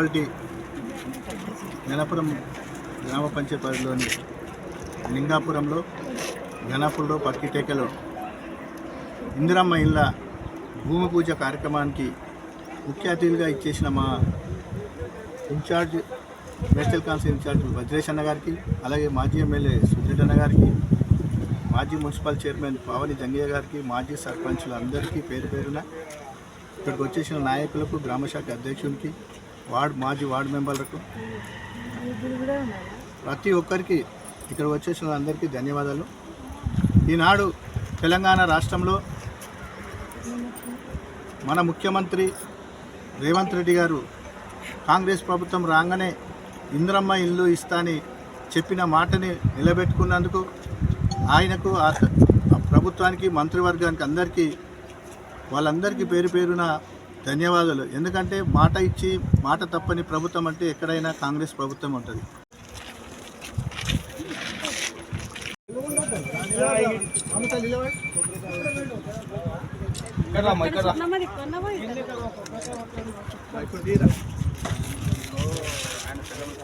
Municipality Ghanapuram గ్రామ పంచాయతీలోని లింగాపురంలో ఘనాపూర్లో పక్కిటేకలో ఇందిరమ్మ ఇళ్ళ భూమి పూజ కార్యక్రమానికి ముఖ్య అతిథులుగా ఇచ్చేసిన మా incharge national council incharge Vajresh అన్న గారికి అలాగే మాజీ ఎమ్మెల్యే సుధీర్ అన్న గారికి మాజీ మున్సిపల్ చైర్మన్ పావని జంగయ్య గారికి మాజీ సర్పంచులు అందరికీ పేరు పేరున ఇక్కడికి వచ్చేసిన నాయకులకు గ్రామశాఖ అధ్యక్షునికి వార్డ్ మాజీ వార్డు మెంబర్లకు ప్రతి ఒక్కరికి ఇక్కడ వచ్చేసిన అందరికీ ధన్యవాదాలు. ఈనాడు తెలంగాణ రాష్ట్రంలో మన ముఖ్యమంత్రి రేవంత్ రెడ్డి గారు కాంగ్రెస్ ప్రభుత్వం రాగానే ఇంద్రమ్మ ఇల్లు ఇస్తాని చెప్పిన మాటని నిలబెట్టుకున్నందుకు ఆయనకు ఆ ఆ ప్రభుత్వానికి మంత్రివర్గానికి అందరికీ వాళ్ళందరికీ పేరు పేరున ధన్యవాదాలు. ఎందుకంటే మాట ఇచ్చి మాట తప్పని ప్రభుత్వం అంటే ఎక్కడైనా కాంగ్రెస్ ప్రభుత్వం ఉంటుంది.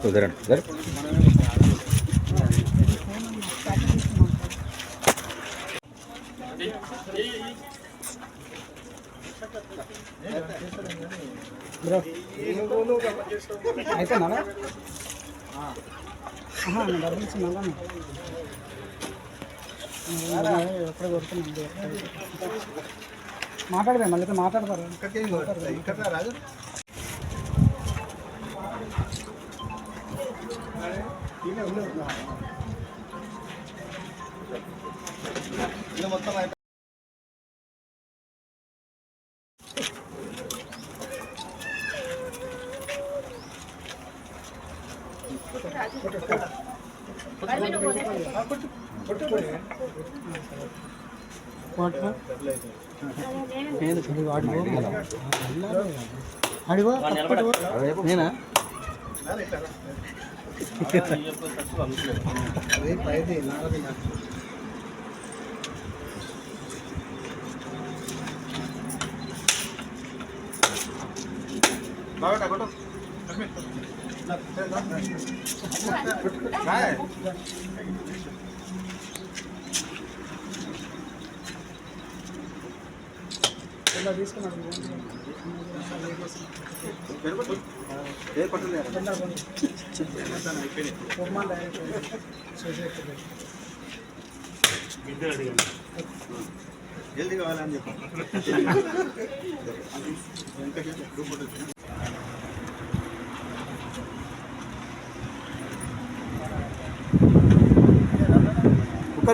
కుదరండి కుదర డబ్బులు ఇచ్చిందా ఎక్కడ కొడుతున్నాం మాట్లాడదాం మళ్ళీ. మాట్లాడతారు ఇక్కడ రాజు మొత్తం నేనా బాగా కొట్టు. రాయ్. ఇలా తీసుకున్నాడు పెరుగు. ఏ కొట్టలేదు. జల్దీ కావాలని చెప్పి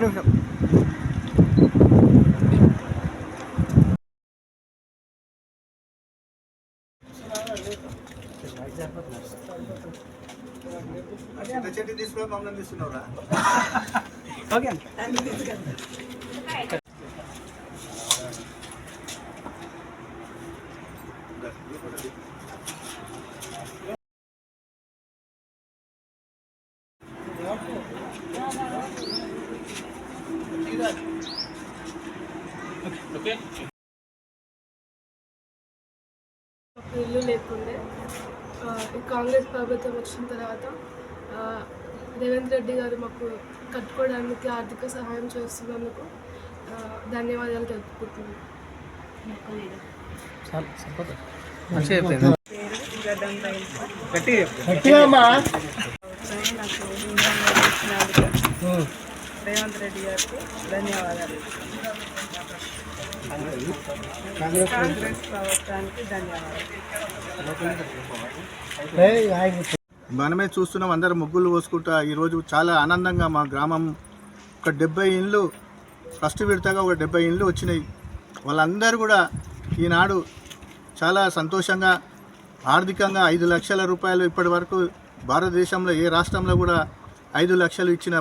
ఒక్క నిమిషం చెట్టు తీసుకుని మమ్మల్ని తీసుకున్నావురా ఓకే ఇల్లు లేకుండే. కాంగ్రెస్ ప్రభుత్వం వచ్చిన తర్వాత రేవంత్ రెడ్డి గారు మాకు కట్టుకోవడానికి ఆర్థిక సహాయం చేస్తున్నందుకు ధన్యవాదాలు తెలుపుకుంటున్నాను నాకు రేవంత్ రెడ్డి గారికి ధన్యవాదాలు. కాంగ్రెస్ ప్రభుత్వానికి ధన్యవాదాలు. మనమే చూస్తున్నాం అందరు ముగ్గులు పోసుకుంటా ఈరోజు చాలా ఆనందంగా మా గ్రామం ఒక డెబ్బై ఇండ్లు ఫస్ట్ విడతగా ఒక డెబ్బై ఇండ్లు వచ్చినాయి. వాళ్ళందరూ కూడా ఈనాడు చాలా సంతోషంగా ఆర్థికంగా ఐదు లక్షల రూపాయలు ఇప్పటి వరకు భారతదేశంలో ఏ రాష్ట్రంలో కూడా ఐదు లక్షలు ఇచ్చిన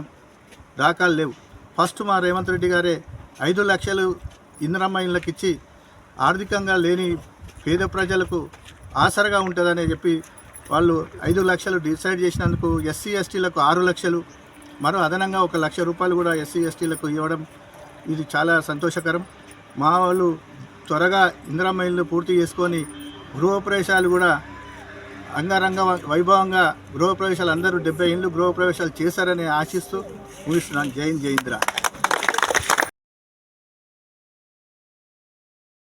దాఖలు లేవు. ఫస్ట్ మా రేవంత్ రెడ్డి గారే ఐదు లక్షలు ఇందిరమ్మ ఇళ్ళకి ఇచ్చి ఆర్థికంగా లేని పేద ప్రజలకు ఆసరగా ఉంటుందని చెప్పి వాళ్ళు ఐదు లక్షలు డిసైడ్ చేసినందుకు ఎస్సీ ఎస్టీలకు ఆరు లక్షలు మరో అదనంగా ఒక లక్ష రూపాయలు కూడా ఎస్సీ ఎస్టీలకు ఇవ్వడం ఇది చాలా సంతోషకరం. మా వాళ్ళు త్వరగా ఇందిరమ్మ ఇల్లు పూర్తి చేసుకొని గృహప్రవేశాలు కూడా అంగరంగ వైభవంగా గృహప్రవేశాలు అందరూ డెబ్బై ఇండ్లు గృహప్రవేశాలు చేశారని ఆశిస్తూ ముగిస్తున్నాను జైన్ హింద్,